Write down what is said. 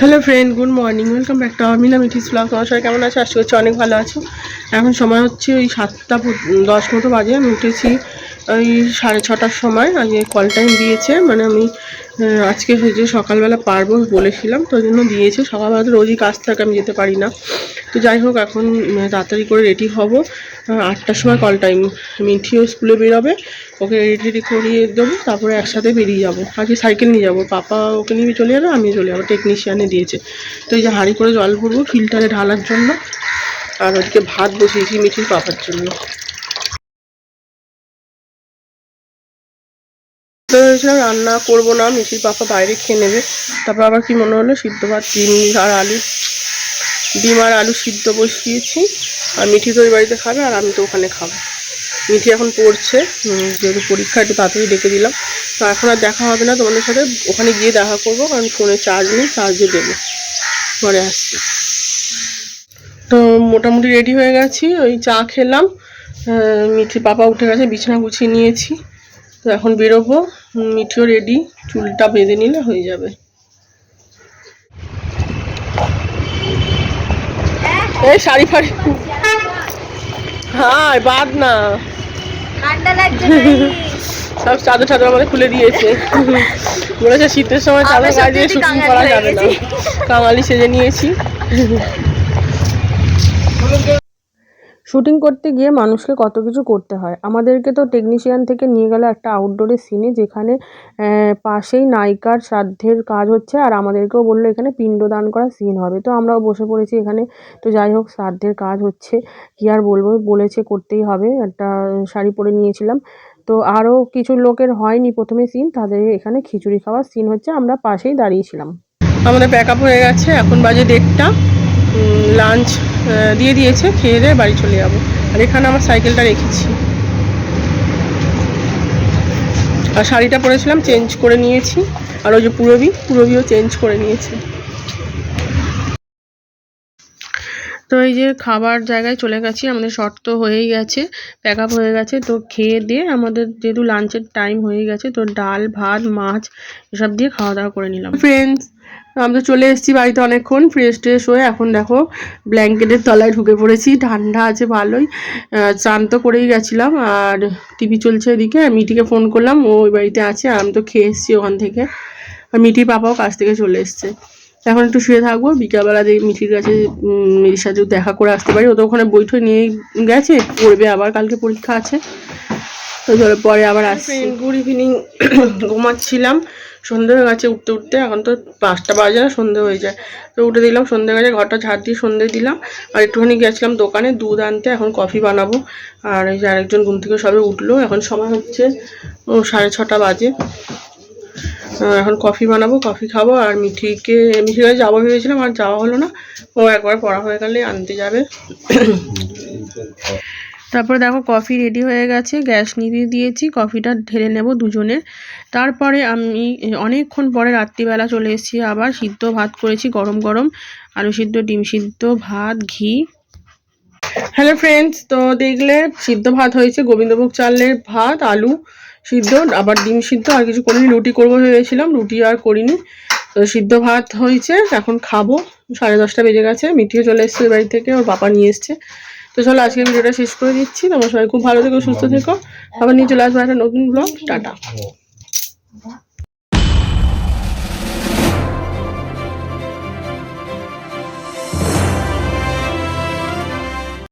Hello friend good morning welcome back to Amina Mithi's vlog তোমার সবাই কেমন আছো? আজকে হচ্ছে অনেক ভালো আছো। এখন সময় হচ্ছে ওই সাতটা দশ মতো বাজে। আমি উঠেছি ওই সাড়ে ছটার সময় আজকে কল টাইম দিয়েছে মানে আমি আজকে হয়েছে সকালবেলা পারব বলেছিলাম, তো জন্য দিয়েছে। সকালবেলা তো রোজই কাজ থাকে, আমি যেতে পারি না। তো যাই হোক, এখন তাড়াতাড়ি করে রেডি হব। আটটার সময় কল টাইম মিঠিও স্কুলে বেরোবে, ওকে রেডি রেডি করিয়ে দেবো, তারপরে একসাথে বেরিয়ে যাব। আজকে সাইকেল নিয়ে যাব, পাপা ওকে নিয়ে চলে যাবে আমি চলে যাব টেকনিশিয়ানে দিয়েছে। তো এই যে হাঁড়ি করে জল ভরবো ফিল্টারে ঢালার জন্য, আর ওদিকে ভাত বসিয়েছি মিঠির পাপার জন্য। ভেবেছিলাম রান্না করব না মিঠির পাপা বাইরে খেয়ে নেবে। তারপর আবার কি মনে হলো? সিদ্ধ ভাত, ডিম আর আলু। ডিম আর আলু সিদ্ধ বসিয়েছি। আর মিঠি তো ওই বাড়িতে খাবে আর আমি তো ওখানে খাব। মিঠি এখন পড়ছে। যেহেতু পরীক্ষা একটু তাড়াতাড়ি ডেকে দিলাম। তো এখন আর দেখা হবে না তোমাদের সাথে। ওখানে গিয়ে দেখা করব, কারণ ফোনে চার্জ নেই চার্জে দেবো। পরে আসছি। তো মোটামুটি রেডি হয়ে গেছি। ওই চা খেলাম। মিঠি পাপা উঠে গেছে, বিছানা গুছিয়ে নিয়েছি। তো এখন বেরোবো। মিঠিও রেডি চুলটা বেঁধে নিলে হয়ে যাবে। এই শাড়ি ফাড়ি। হ্যাঁ বাদ না। সব চাদর চাদর আমাদের খুলে দিয়েছে। বলেছে শীতের সময় চাদর গায়ে দিয়ে শুটিং করা যাবে না। কাঙালি সেজে নিয়েছি। শুটিং করতে গিয়ে মানুষকে কত কিছু করতে হয়। আমাদেরকে তো টেকনিশিয়ান থেকে নিয়ে গেল একটা আউটডোরের সিনে যেখানে পাশেই নায়িকার শ্রাদ্ধের কাজ হচ্ছে আর আমাদেরকেও বলল এখানে পিণ্ডদান করা সিন হবে। তো আমরাও বসে পড়েছি এখানে। তো যাই হোক, শ্রাদ্ধের কাজ হচ্ছে। কি আর বলব? বলেছে করতেই হবে। একটা শাড়ি পরে নিয়েছিলাম। তো আরও কিছু লোকের হয়নি প্রথমে সিন তাদের এখানে খিচুড়ি খাওয়ার সিন হচ্ছে। আমরা পাশেই দাঁড়িয়েছিলাম। আমাদের প্যাক হয়ে গেছে। এখন বাজে দেড়টা। লাঞ্চ দিয়ে দিয়েছে, খেয়ে দিয়ে বাড়ি চলে যাব। আর এখানে আমার সাইকেলটা রেখেছি। আর শাড়িটা পরেছিলাম, চেঞ্জ করে নিয়েছি। আর ওই যে পুরবি, পুরবিও চেঞ্জ করে নিয়েছে। তো এই যে খাবার জায়গায় চলে গেছি, আমাদের শর্ত হয়েই গেছে প্যাক আপ হয়ে গেছে, তো খেয়ে দিয়ে আমাদের যেহেতু লাঞ্চের টাইম হয়ে গেছে, তো ডাল, ভাত, মাছ এসব দিয়ে খাওয়া দাওয়া করে নিলাম। ফ্রেন্ডস আমরা চলে এসেছি বাড়িতে অনেকক্ষণ ফ্রেশ ট্রেশ হয়ে এখন দেখো ব্ল্যাঙ্কেটের তলায় ঢুকে পড়েছি, ঠান্ডা আছে ভালোই চান তো করেই গেছিলাম, আর টিভি চলছে এদিকে মিটিকে ফোন করলাম, ও ওই বাড়িতে আছে আমি তো খেয়ে এসেছি ওখান থেকে, আর মিটির পাপাও কাছ থেকে চলে এসছে। এখন একটু শুয়ে থাকব বিকালবেলা দিয়ে মিঠির কাছে মিঠির সাথে দেখা করে আসতে পারি। ও তো ওখানে বৈঠক নিয়ে গেছে পড়বে আবার কালকে পরীক্ষা আছে। তো চলো পরে আবার আসছি। Good evening ঘুমাচ্ছিলাম। সন্ধে হয়ে গেছে উঠতে উঠতে এখন তো পাঁচটা বাজে না সন্ধে হয়ে যায়। তো উঠে দিলাম সন্ধে গেছে ঘরটা ঝাড় দিয়ে সন্ধে দিলাম। আর একটুখানি গেছিলাম দোকানে দুধ আনতে এখন কফি বানাবো। আর এই যে আরেকজন ঘুম থেকে সবে উঠল এখন সময় হচ্ছে সাড়ে ছটা বাজে। এখন কফি বানাবো, কফি খাব আর মিঠিকে মিঠির যাব ভেবেছিলাম আর যাওয়া হলো না। ও একবার পড়া হয়ে গেলে আনতে যাবে। তারপরে দেখো কফি রেডি হয়ে গেছে, গ্যাস নিভিয়ে দিয়েছি, কফিটা ঢেলে নেব দুজনের তারপরে আমি অনেকক্ষণ পরে রাত্রিবেলা চলে এসেছি আবার, সিদ্ধ ভাত করেছি গরম গরম, আলু সিদ্ধ, ডিম সিদ্ধ, ভাত, ঘি। হ্যালো ফ্রেন্ডস তো দেখলে সিদ্ধ ভাত হয়েছে গোবিন্দভোগ চালের ভাত, আলু। সিদ্ধ, আবার ডিম সিদ্ধ, আর কিছু করিনি, রুটি করব ভেবেছিলাম, রুটি আর করিনি। তো সিদ্ধ ভাত হয়েছে, এখন খাব। সাড়ে দশটা বেজে গেছে মিটিও চলে এসছে বাড়ি থেকে, ওর বাবা নিয়ে এসছে। তো চলো, আজকে ভিডিওটা শেষ করে দিচ্ছি। তোমার সবাই খুব ভালো থেকো, সুস্থ থেকো। আবার নিয়ে চলে আসব একটা নতুন ব্লগ টাটা।